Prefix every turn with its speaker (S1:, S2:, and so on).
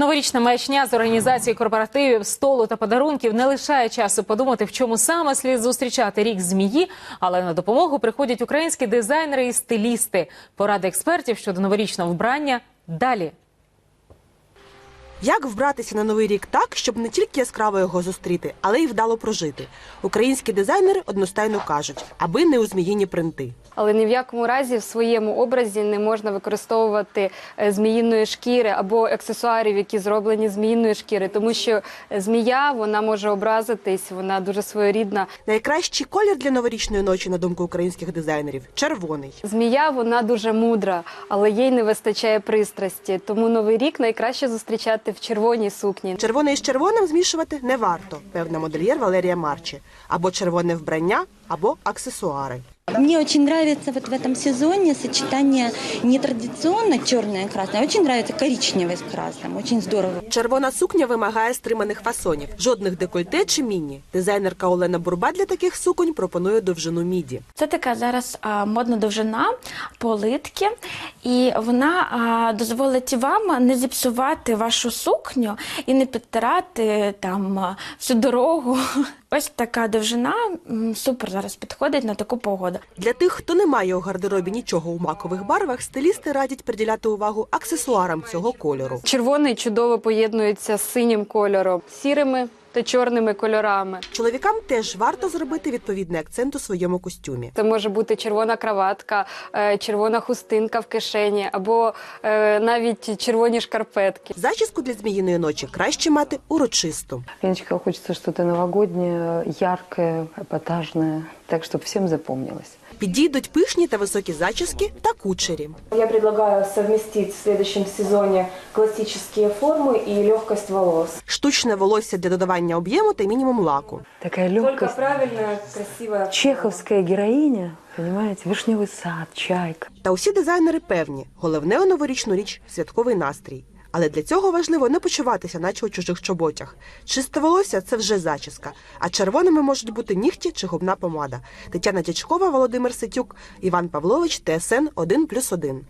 S1: Новорічна маячня з організації корпоративів, столу та подарунків не лишає часу подумати, в чому саме слід зустрічати рік змії, але на допомогу приходять українські дизайнери і стилісти. Поради експертів щодо новорічного вбрання далі.
S2: Як вбратися на новий рік так, щоб не тільки яскраво його зустріти, але й вдало прожити? Українські дизайнери одностайно кажуть, аби не у зміїні принти.
S3: Але ні в якому разі в своєму образі не можна використовувати е, зміїної шкіри або аксесуарів, які зроблені з зміїної шкіри, тому що е, змія вона може образитись, вона дуже своєрідна.
S2: Найкращий колір для новорічної ночі, на думку українських дизайнерів червоний.
S3: Змія вона дуже мудра, але їй не вистачає пристрасті. Тому новий рік найкраще зустрічати в червоній сукні.
S2: Червоне із червоним змішувати не варто, певна модельєр Валерія Марчі. Або червоне вбрання, або аксесуари.
S4: Мне очень нравится вот в этом сезоне сочетание не традиционно черное и красное, а очень нравится коричневое с красным. Очень здорово.
S2: Червона сукня вимагає стриманих фасонів, жодних декольте чи міні. Дизайнерка Олена Бурба для таких суконь пропонує довжину міді.
S5: Це така зараз а, модна довжина политки, і вона а, дозволить вам не зіпсувати вашу сукню і не підтирати там всю дорогу. Ось така довжина м, супер зараз підходить на таку погоду.
S2: Для тих, хто не має у гардеробі нічого у макових барвах, стилісти радять приділяти увагу аксесуарам цього кольору.
S3: Червоний чудово поєднується з синім кольором, сірими та чорними кольорами.
S2: Чоловікам теж варто зробити відповідний акцент у своєму костюмі.
S3: Це може бути червона краватка, е, червона хустинка в кишені або е, навіть червоні шкарпетки.
S2: Зачіску для зміїної ночі краще мати урочисту.
S6: Леночка, хочется что-то новогоднее, яркое, эпатажное, так, чтобы всем запомнилось.
S2: Підійдуть пишні та високі зачіски та кучері.
S7: Я предлагаю совместить в следующем сезоне классические формы и легкость волос.
S2: Штучне волосся для додавання об'єму та мінімум лаку.
S6: Такая
S7: Только
S6: легкость.
S7: правильная, красивая.
S6: Чеховская героиня, понимаете, вишневый сад, чайка.
S2: Та усі дизайнери певні, головне у новорічну річ святковий настрій. Але для цього важливо не почуватися, наче у чужих чоботях. Чисте волосся це вже зачіска, а червоними можуть бути нігті чи губна помада. Тетяна Дячкова, Володимир Ситюк, Іван Павлович, ТСН 1+,1.